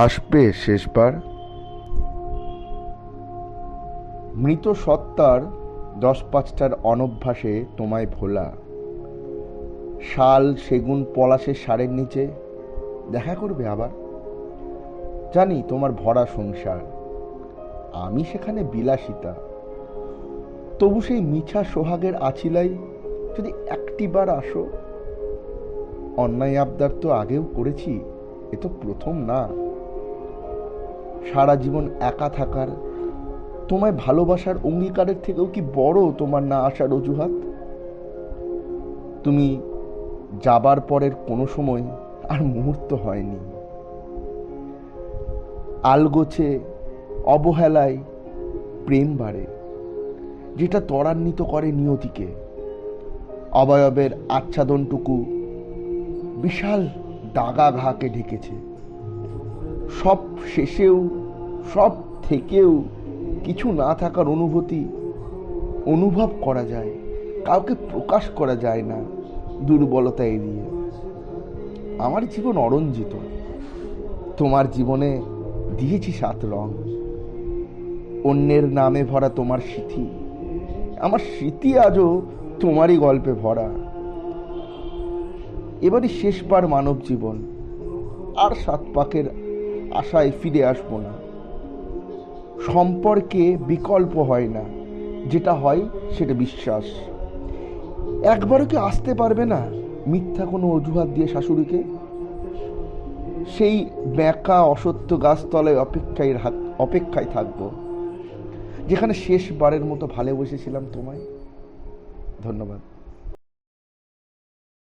আসবে শেষবার। মৃত সত্তার দশ পাঁচটার অনভ্যাসে তোমায় ভোলা। শাল, সেগুন পলাশের সারের নিচে। দেখা করবে আবার। জানি তোমার ভরা সংসার। আমি সেখানে বিলাসিতা। তবু সেই মিছা সোহাগের আছিলাই যদি একটিবার আসো। অন্যায় আবদার তো আগেও করেছি, এ তো প্রথম না। সারা জীবন একা থাকার। তোমায় ভালোবাসার অঙ্গীকারের থেকেও কি বড় তোমার না আসার অজুহাত? তুমি যাবার পরের কোনো সময় আর মুহূর্ত হয়নি। আলগোছে, অবহেলায় প্রেম বাড়ে, যেটা ত্বরান্বিত করে নিয়তিকে। অবয়বের আচ্ছাদনটুকু বিশাল দাগা ঘাকে ঢেকেছে। সব শেষেও, সব থেকেও কিছু না থাকার অনুভূতি অনুভব করা যায়, কাউকে প্রকাশ করা যায় না দুর্বলতা এড়িয়ে। আমার জীবন অরঞ্জিত, তোমার জীবনে দিয়েছি সাত রং। অন্যের নামে ভরা তোমার স্মৃতি আমার স্মৃতি আজও তোমারই গল্পে ভরা। এবারই শেষবার মানব জীবন, আর সাত পাকের আশায় ফিরে আসব না। সম্পর্কে বিকল্প হয় না। যেটা হয়, সেটা বিশ্বাস। একবারও কি আসতে পারবে না মিথ্যা কোনো অজুহাত দিয়ে শাশুড়িকে? সেই ব্যাকা অসত্য গাছতলায় অপেক্ষায় অপেক্ষায় থাকব। যেখানে শেষবারের মতো ভালোবেসেছিলাম তোমায়। ধন্যবাদ।